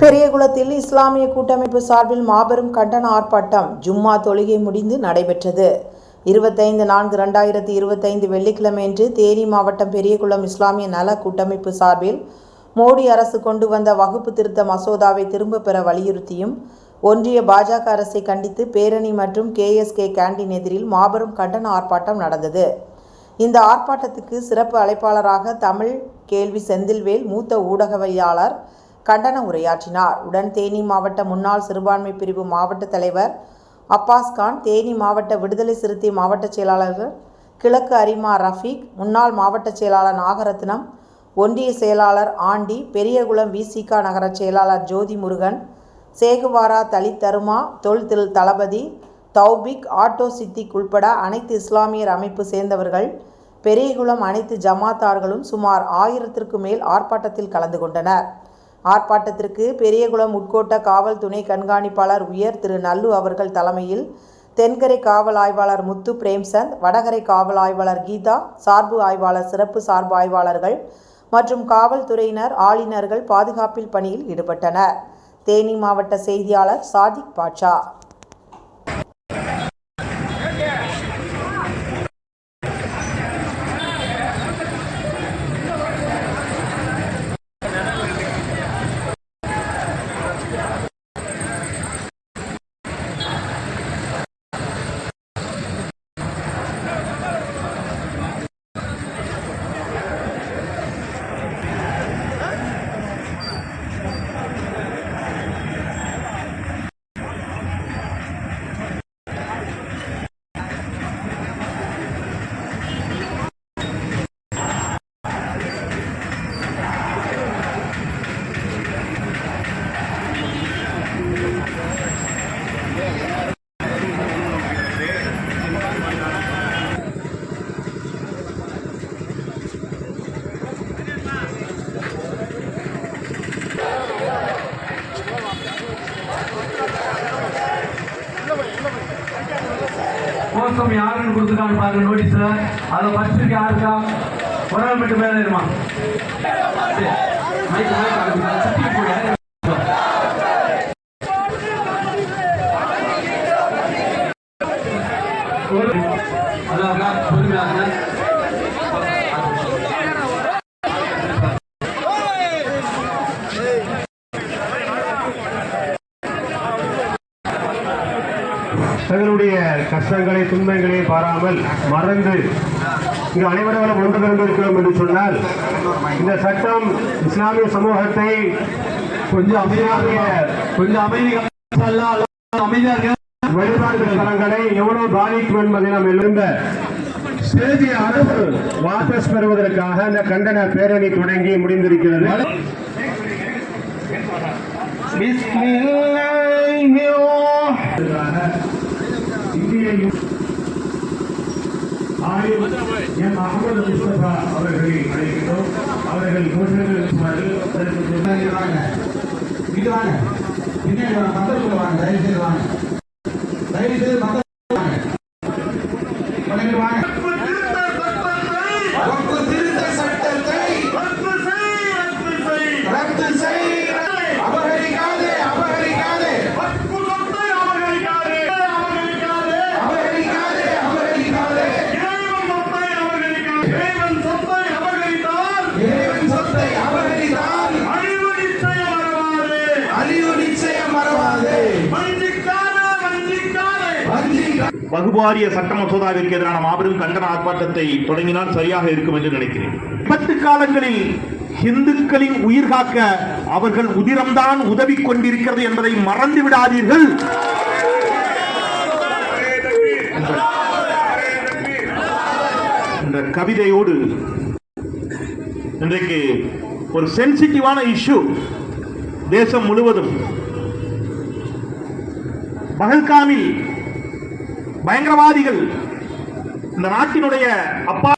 பெரியகுளத்தில் இஸ்லாமிய கூட்டமைப்பு சார்பில் மாபெரும் கண்டன ஆர்ப்பாட்டம் ஜும்மா தொழுகை முடிந்து நடைபெற்றது. இருபத்தைந்து நான்கு ரெண்டாயிரத்தி இருபத்தைந்து வெள்ளிக்கிழமையன்று தேனி மாவட்டம் பெரியகுளம் இஸ்லாமிய நல கூட்டமைப்பு சார்பில் மோடி அரசு கொண்டு வந்த வகுப்பு திருத்த மசோதாவை திரும்ப பெற வலியுறுத்தியும் ஒன்றிய பாஜக அரசை கண்டித்து பேரணி மற்றும் கேஎஸ்கே கேண்டீன் எதிரில் மாபெரும் கண்டன ஆர்ப்பாட்டம் நடந்தது. இந்த ஆர்ப்பாட்டத்துக்கு சிறப்பு அழைப்பாளராக தமிழ் கேள்வி செந்தில்வேல் மூத்த ஊடகவியலாளர் கண்டன உரையாற்றினார். உடன் தேனி மாவட்ட முன்னாள் சிறுபான்மை பிரிவு மாவட்ட தலைவர் அப்பாஸ்கான் தேனி மாவட்ட விடுதலை சிறுத்தை மாவட்ட செயலாளர்கள் கிழக்கு அரிமா ரஃபீக் முன்னாள் மாவட்ட செயலாளர் நாகரத்னம் ஒன்றிய செயலாளர் ஆண்டி பெரியகுளம் விசிகா நகர செயலாளர் ஜோதி முருகன் சேகுவாரா தலித் தருமா தொல் தளபதி தௌபிக் ஆட்டோ சித்திக் உள்பட அனைத்து இஸ்லாமியர் அமைப்பு சேர்ந்தவர்கள் பெரியகுளம் அனைத்து ஜமாத்தார்களும் சுமார் ஆயிரத்திற்கு மேல் ஆர்ப்பாட்டத்தில் கலந்து கொண்டனர். ஆர்ப்பாட்டத்திற்கு பெரியகுளம் உட்கோட்ட காவல் துணை கண்காணிப்பாளர் உயர் திரு நல்லு அவர்கள் தலைமையில் தென்கரை காவல் ஆய்வாளர் முத்து பிரேம்சந்த் வடகரை காவல் ஆய்வாளர் கீதா சார்பு ஆய்வாளர் சிறப்பு சார்பு ஆய்வாளர்கள் மற்றும் காவல்துறையினர் ஆளுநர்கள் பாதுகாப்பில் பணியில் ஈடுபட்டனர். தேனி மாவட்ட செய்தியாளர் சாதிக் பாட்சா கோசம் யாருன்னு கொடுத்துருக்காங்க பாருங்க நோட்டீஸ்ல அதை படிச்சிருக்க யாருக்கா? ஒரு ஆள் மட்டும் மேலே இருமா அதான் பொறுமையாக தங்களுடைய கஷ்டங்களை துன்பங்களை பாராமல் மறந்து இங்கு அனைவரும் ஒன்று திறந்திருக்கிறோம் என்று சொன்னால் இந்த சட்டம் இஸ்லாமிய சமூகத்தை கொஞ்சம் அமைதியாக கொஞ்சம் அமைதி அமைதியாக வழிபாட்டு தலங்களை எவ்வளவு பாதிக்கும் என்பதை நாம் எழுந்த செய்தி அளவு வாபஸ் பெறுவதற்காக இந்த கண்டன பேரணி தொடங்கி முடிந்திருக்கிறது எம் அகமது முஸ்தபா அவர்களை அழைக்கிறோம் அவர்கள் கோஷங்கள் வாங்க பின்னாடி வாங்க வாங்க தயவு செய்து வாங்க தயவு வகுபாரிய சட்ட மசோதாவிற்கு எதிரான மாபெரும் கண்டன ஆர்ப்பாட்டத்தை தொடங்கினால் சரியாக இருக்கும் என்று நினைக்கிறேன். விபத்து காலங்களில் இந்துக்களின் உயிர் காக்க அவர்கள் உதிரம்தான் உதவி கொண்டிருக்கிறது என்பதை மறந்து விடாதீர்கள். இந்த கவிதையோடு இன்றைக்கு ஒரு சென்சிட்டிவான இஷ்யூ தேசம் முழுவதும். பகல்காமில் பயங்கரவாதிகள். இந்த நாட்டினுடைய அப்பா